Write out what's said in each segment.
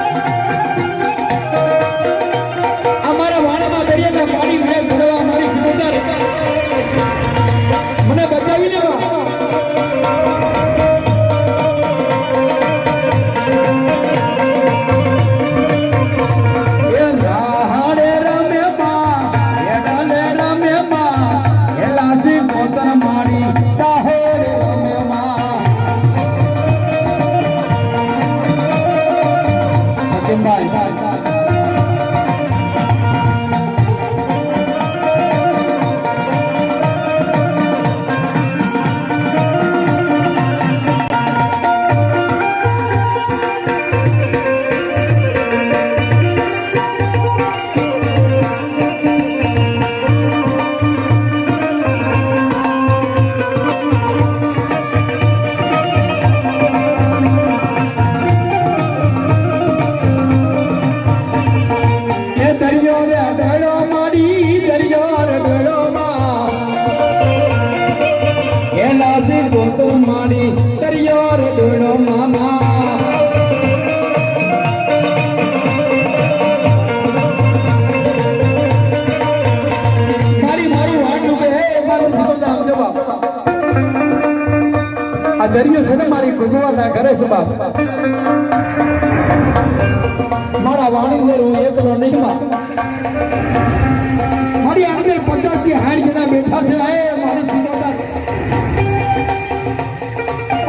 અમારા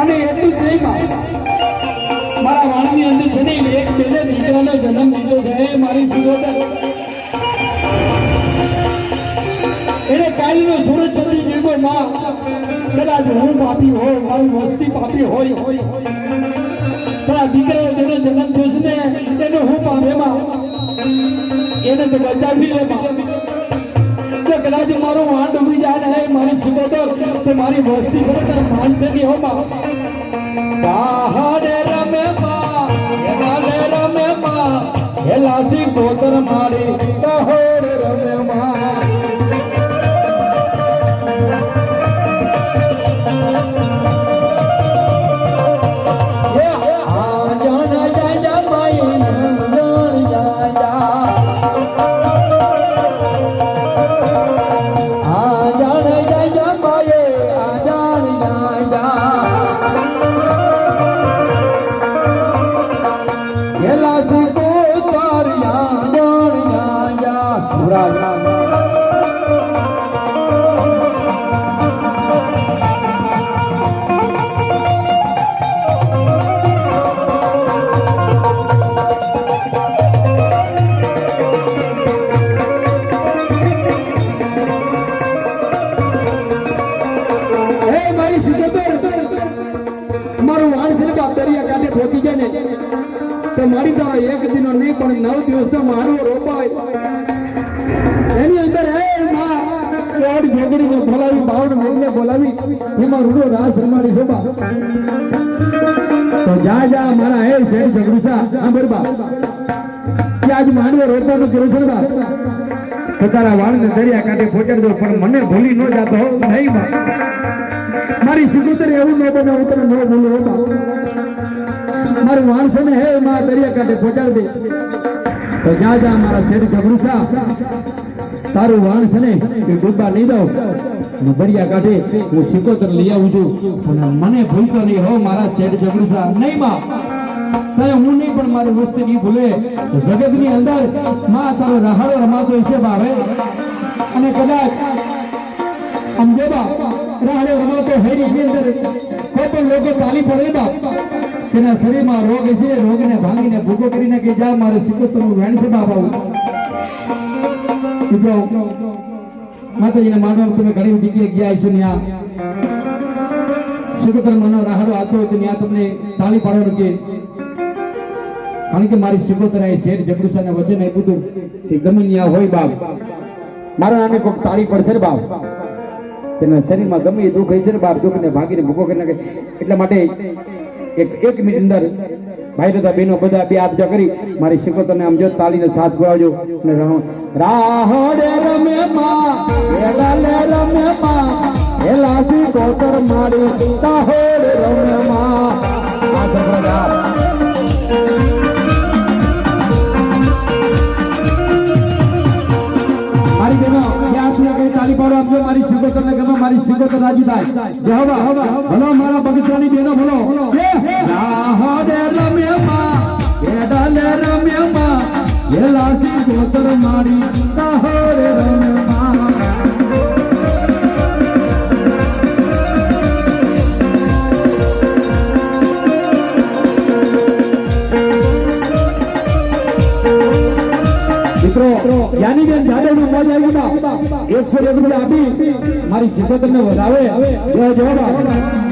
અને એટલું જ નહીં મારા. વાણની અંદર છે ને એક બેને દીકરાનો જન્મ લીધો છે. મારી સુગોદર એને કાલનો સુરજ ચંદ્રી જીવો માં, કદાચ હું પાપી હોય મારી વસ્તી પાપી હોય હોય પણ દીકરો જેનો જન્મ થયો ને, એને હું પામે માં એને તો બચાવી લે માં જો કદાચ મારો વાણ ડૂબી જાય ને મારી સુગોદર તો મારી વસ્તી કરે તાર માનસે ની હેલાથી કોતર મારી પહોળ રમે માં બોલાવી બાવડ બોલાવી, એમાં રૂડો રાસ રમાડી શોભા. તો જા જા, મારા હે છે જગડુસા હા બરબા કે આજ માંડવો રોપવાનું કર્યું છે બા તો તારા વાળને દરિયા કાંઠે પહોંચાડી દો પણ મને ભૂલી ન જાતો નહીં મારી સિકુતર એવું ન બને, હું તને ન ભૂલું હોતા મારું માણસો ને હે મા દરિયા કાંઠે પહોંચાડી દે. તો જા જા, મારા શેઠ ગભરુસા તારું વાણ છે ને ડૂબવા નહીં દઉં. દરિયા કાંઠે હું સિકોતર લઈ આવું છું. અને મને ભૂલતો નહીં. હો, મારા શેઠ જબરુસા નહીં માં. હું નહીં, પણ મારી વસ્તુ નહીં ભૂલે. જગતની અંદરમાં તારો રહાડો રમાતો હશે ભાવે અને કદાચ સમજો બા રહાડો રમાતો હોયની અંદર કોઈ પણ લોકો ચાલી પડે બાપ. તેના શરીરમાં રોગ છે રોગને ભાંગીને ભૂકો કરીને કે જા, મારે સિકોતરનું વેણ છે બાપ મિત્રો માતાજીને માનવા તમે ઘણી જગ્યાએ ગયા છો ત્યાં સિકોતર મનો રાહડો આતો હોય ત્યાં તમને તાળી પાડવાનું કે? કારણ કે મારી સિકોતર એ શેઠ જગડુસાને વચન આપ્યું હતું કે ગમે ત્યાં હોય બાપ, મારા નામે કોઈક તાળી પડશે ને બાપ. તેના શરીરમાં ગમે દુઃખ હોય છે ને બાપ, દુઃખને ભાગીને ભૂકો કરી નાખે. એટલા માટે એક એક મિનિટ અંદર ભાઈ તથા બહેનો બધા બે આપજો કરી. મારી સિકોતરને આમ જો તાળીને સાથ ગોળાવજો અને રહો. રાહડે રમે માં હેલાલે રમે માં હેલાથી કોતર મારી તાહોડ રમે માં આ. મારી રાજીભાઈ રાજી થાય. જય હવા ભલો મારા બગીચાની બેનો ભલો. રાહડે રમ્યમાં એડાલે રમ્યમાં એ લાસી કોતર મારી તાહોરે રમ્યમાં મિત્રો જ્ઞાનીબેન જાદવનું મોજ આવી ગયા એકસો એક રૂપિયા આપી. મારી સિકોતર ને વધાવે. જય જવાબ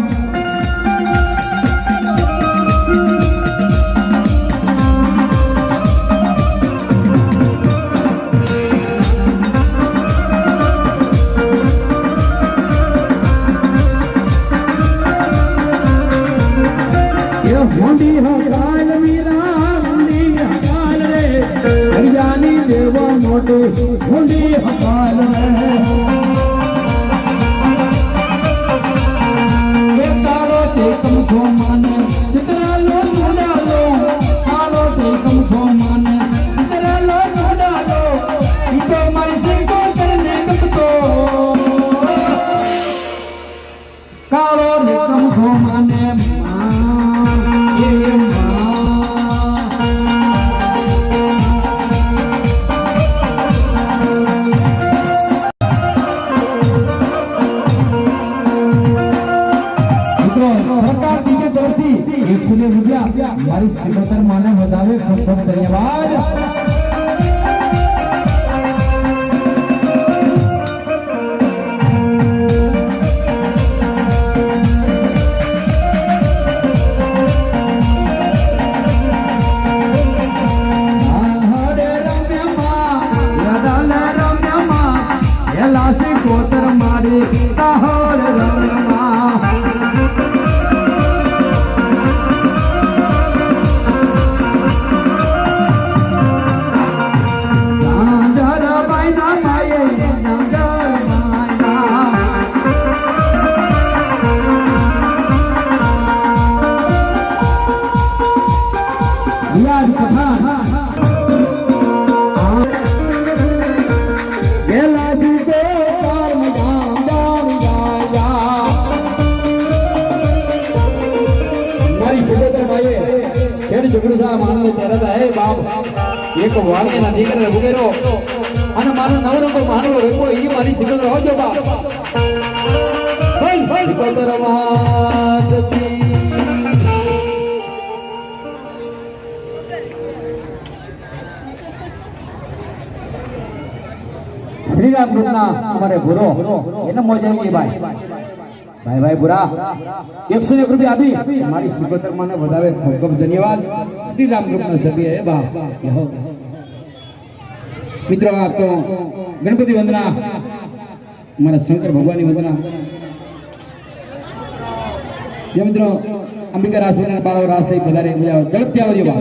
મિત્રો સરકાર બીજી તરફથી એકસો રૂપિયા મારી સિકોતર માને વધાવે ખૂબ ખૂબ ધન્યવાદ. શેર ઝઘડું થા માનવે તેરા હે બાપ એક વાળીના દીકરા ઉગેરો અને મારો નવરંગો માનવો રંગો એ મારી સગોદર હોજો બાપ. સગોદર માતજી શ્રીરામ ગ્રુપના અમારે ભૂરો. એને મોજ આવી ભાઈ. ભાઈ ભાઈ, ભૂરા. એકસો એક રૂપિયા આપી. મારી સુગતર માને વધારે ખૂબ ખૂબ ધન્યવાદ. શ્રીરામ ગ્રુપના સભ્ય હે બા મિત્રો, આ તો ગણપતિ વંદના. મારા શંકર ભગવાનની વંદના. જે મિત્રો, અંબિકા રાસ બાળો રાસ થઈ વધારે મજા આવે ઝડપથી આવજો બા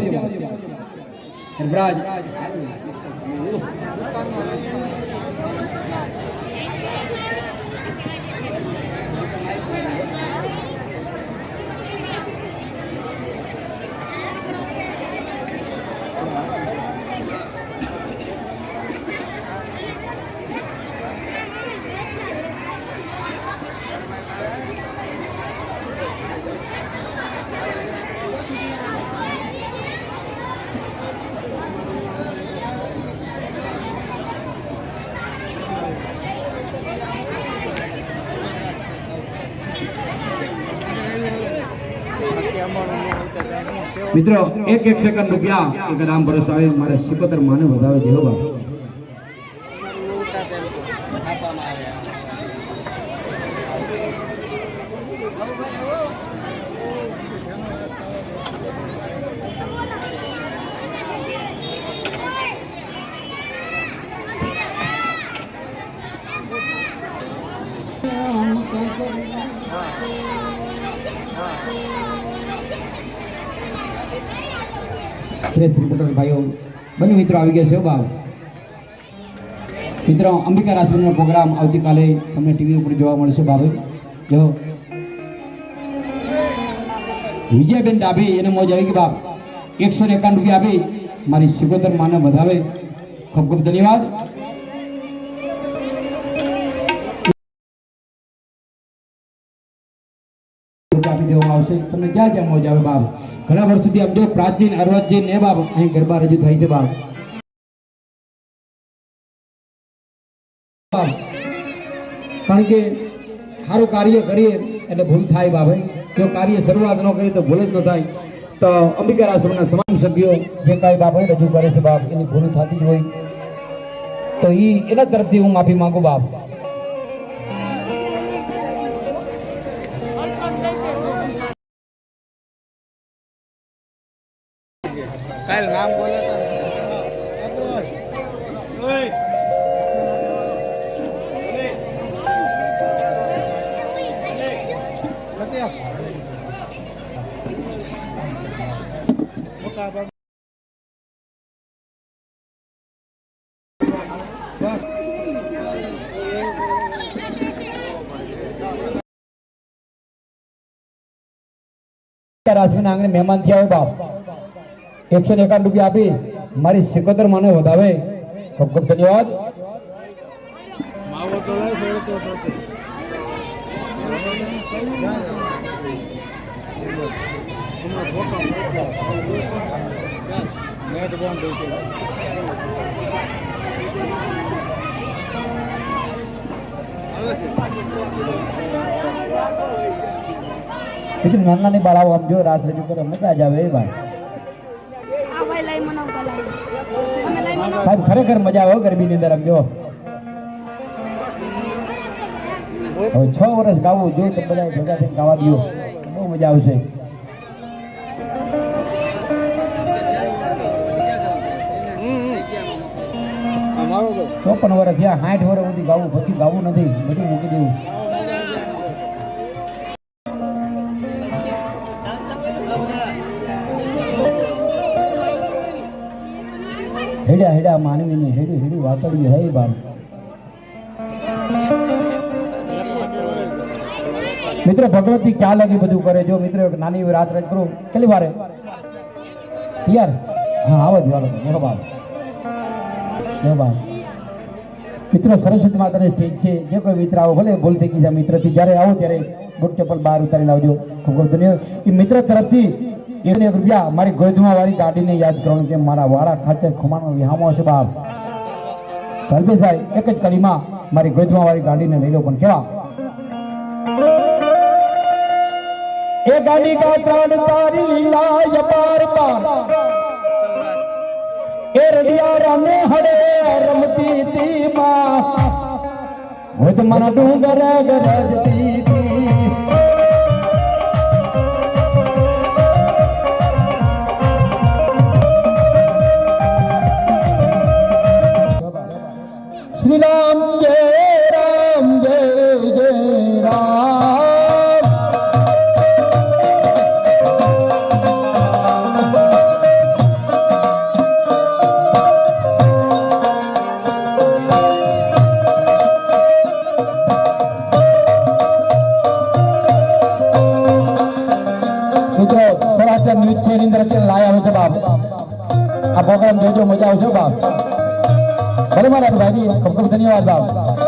મિત્રો એક એક સેકન્ડ રૂપિયા એક રામ ભરોસા મારે સિકોતર માને વધાવે દેવો શ્રી શ્રી પટેલ ભાઈઓ બંને મિત્રો, આવી ગયા છે બાપ મિત્રો, અંબિકા રાસનો પ્રોગ્રામ આવતીકાલે તમને ટીવી ઉપર જોવા મળશે બાબે જો. વિજયબેન ડાભી, એને મોજ આવી ગઈ બાપ એકસો ને એકાવન રૂપિયા આપી. મારી સિકોતર માને વધાવે. ખૂબ ખૂબ ધન્યવાદ. દેવામાં આવશે. તમને જ્યાં જ્યાં મોજ આવે બાપ ઘણા વર્ષોથી આમ જો પ્રાચીન અર્વાચીન ને બાપ અહીં ગરબા રજૂ થાય છે બાપ કારણ કે સારું કાર્ય કરીએ એટલે ભૂલ થાય બાપ જો કાર્ય શરૂઆત ન કરીએ તો ભૂલ જ ન થાય. તો અંબિકા આશ્રમના તમામ સભ્યો જે કાંઈ હોય રજૂ કરે છે બાપ, એની ભૂલ થતી જ હોય. તો એ એના તરફથી હું માફી માંગુ બાપ. રાજવીના આંગણે મહેમાન થયા હોય બાપ. એકસો ને એકાવન રૂપિયા આપી, મારી સિકોતર મને વધાવે. ખૂબ ખૂબ ધન્યવાદ. નેટ બંધ બીજું નાના નાની બાળાઓ આમ જો રાસ રજૂ કરે મજા જ આવે એ ભાઈ સાહેબ ખરેખર મજા આવે ગરબીની અંદર આમ જો. હવે છ વર્ષ ગાવું જો તો બધા ભેગા થઈને ગાવા દો. બહુ મજા આવશે. ચોપન વર્ષ થયા સાઠ વર્ષ સુધી ગાવું પછી ગાવું નથી બધું મૂકી દેવું. હેડા હેડ્યા માનવીની હેડી હેડી વાતળવી હે મિત્ર મિત્રો, ભગવતી ક્યાં લાગી બધું કરે? જો મિત્રો નાની રાત રાત કરું. કેટલી વારે? તૈયાર હા, આવો જ વાલો મોટો બાપ. જો બાપ. મિત્રો, સરસ્વતી માતાની સ્ટેજ છે. જે કોઈ મિત્ર આવો, ભલે ભૂલ થઈ ગઈ મિત્રથી જ્યારે આવો, ત્યારે બુટ ચપ્પલ બહાર ઉતારીને આવજો. ખૂબ ખૂબ ધન્યવાદ. એ મિત્ર તરફથી એક રૂપિયા મારી ગોદમાં વાળી ગાડીને યાદ કરવાનું કે મારા વાળા ખાતે ખુમાનો વિહામો છે બાપ. કલ્પેશભાઈ એક જ કડીમાં મારી ગોદમાં વાળી ગાડીને લઈ લો, પણ કેવા? એ ગાડી કા ત્રણ તારી લાય પાર પાર. એ રડિયા રાને હડે રમતી તી માં. મન ડુંગર ગરજતી શ્રી રામ જય રામ જય જય રામ. સૌરાષ્ટ્ર ન્યૂઝ છે એની અંદર લાયા આવે છે બાપ. આ પ્રોગ્રામ જોજો, મજા આવશે બાપ. ભલે મારા ભાઈ ખૂબ ખૂબ ધન્યવાદ બાપ.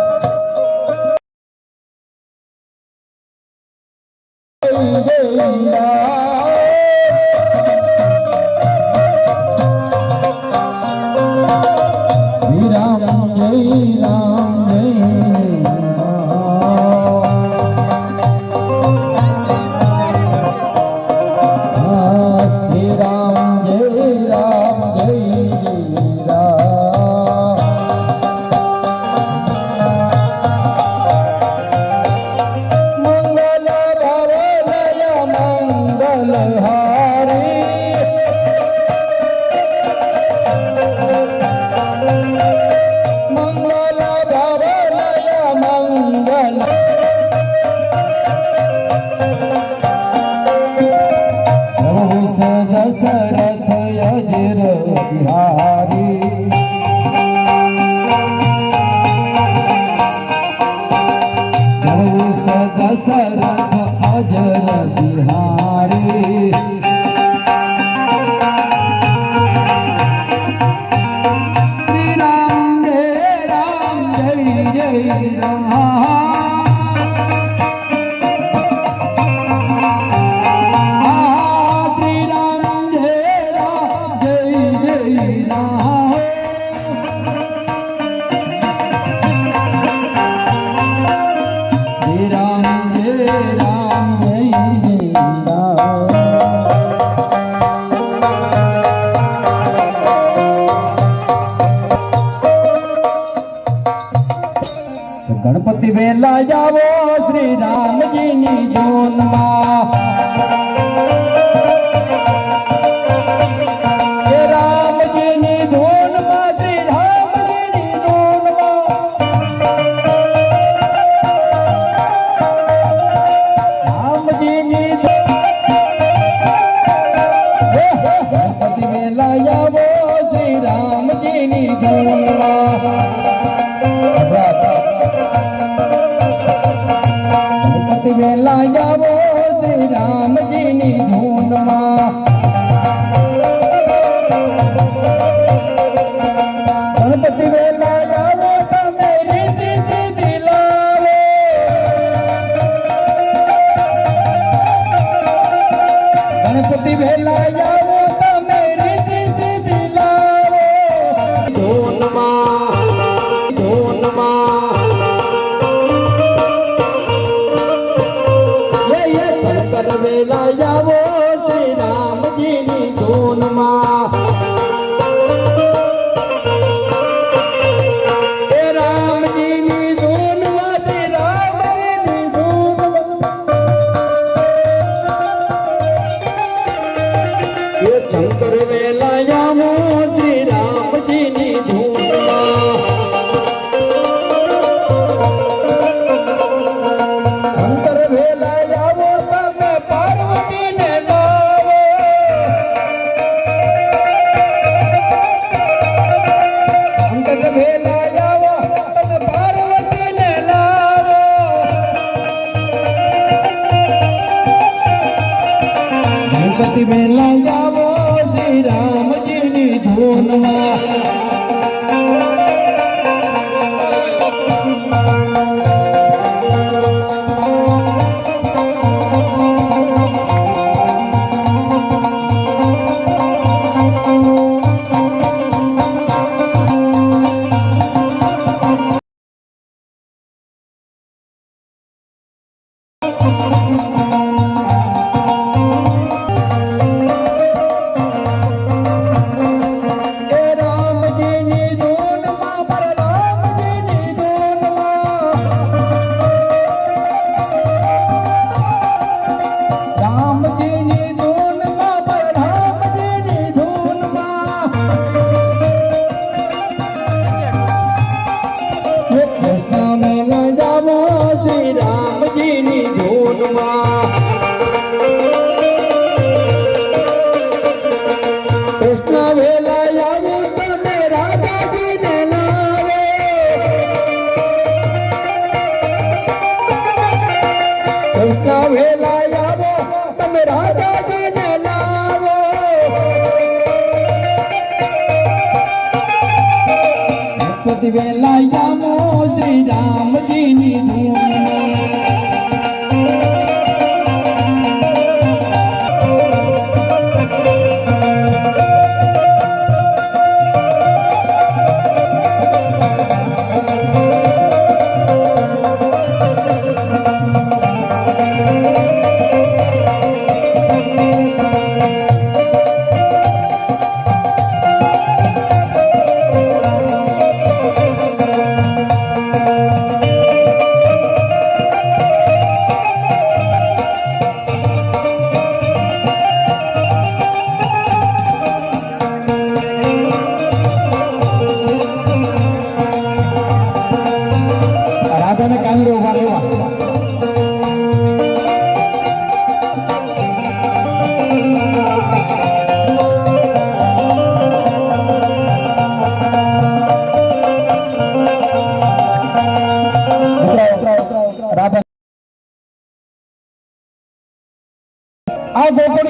રાત વેલા આવો શ્રી રામજીની ધૂનમાં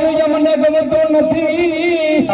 કોઈ અમને ગમતો નથી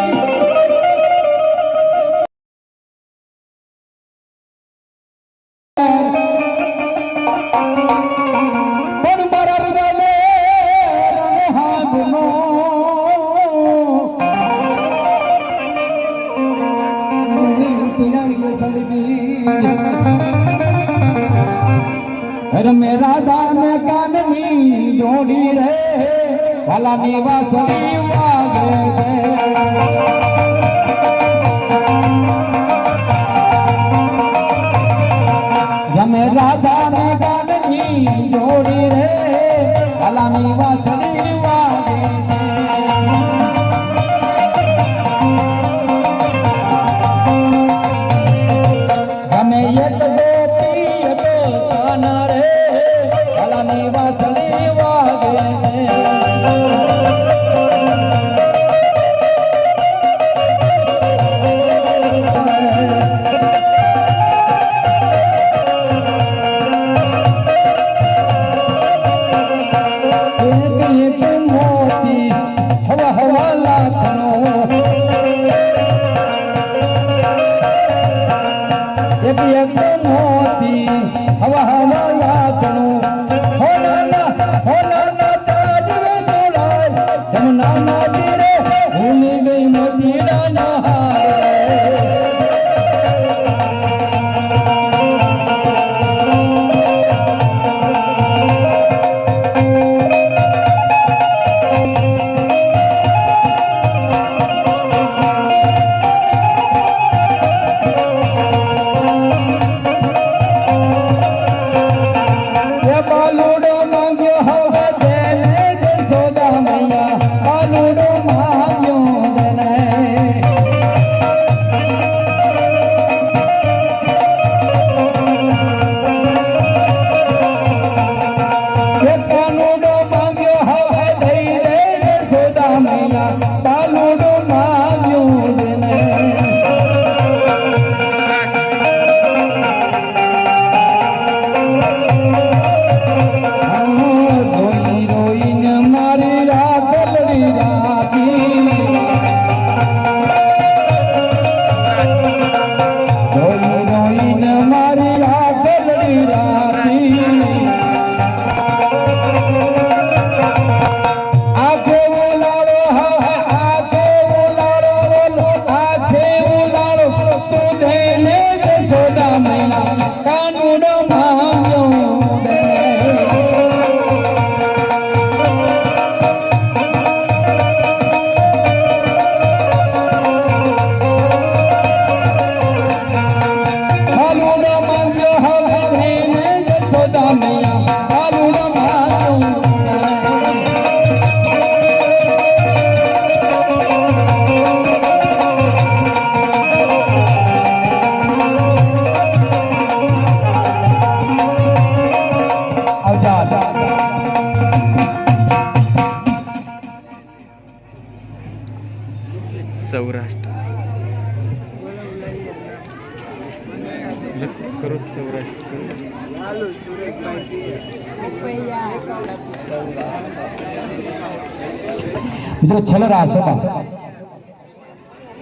મિત્રો છેલ્લો રાસ હતા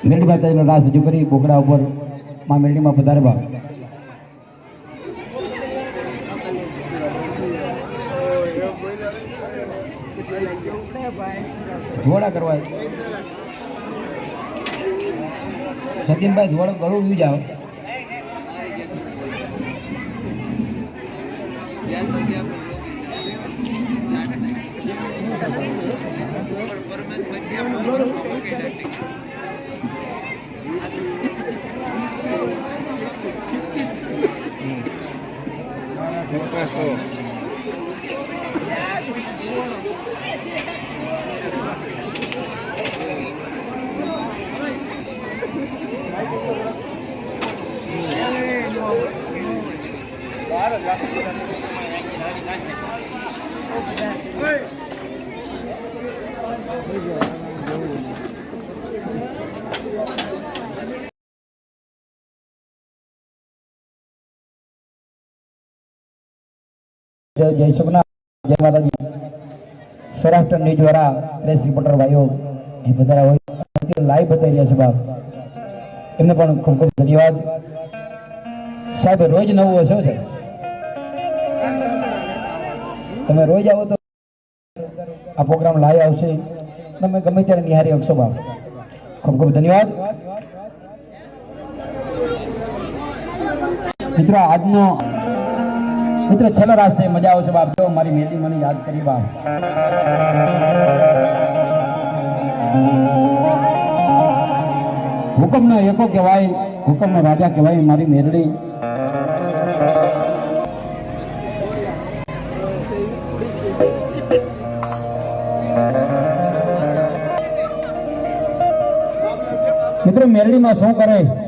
મેરડી માતાજીનો રાસ રજૂ કરી, બોકડા ઉપરમાં મેરડીમાં પધારવા. ધોળા કરવા. સચિનભાઈ ધોળો ગળું વી જાઓ. જય જય સોમનાથ જય માતાજી સૌરાષ્ટ્ર ન્યૂઝ દ્વારા પ્રેસ રિપોર્ટર ભાઈઓ, એ બધા હોય. લાઈવ બતાવી રહ્યા છે બાપ. એમને પણ ખૂબ ખૂબ ધન્યવાદ. સાહેબ, રોજ નવું હશો છે તમે રોજ આવો તો આ પ્રોગ્રામ લાઈવ આવશે. તમે ગમે ત્યારે નિહારી શકશો બાપ. ખૂબ ખૂબ ધન્યવાદ. મિત્રો, આજનો મિત્રો, છેલ્લો રાત છે. મજા આવશે બાપ. જો મારી મેલી મને યાદ કરી બાપ. હુકમનો એકો કહેવાય, હુકમનો રાજા કહેવાય, મારી મેરડી. મિત્રો, મેરડીમાં શું કરે?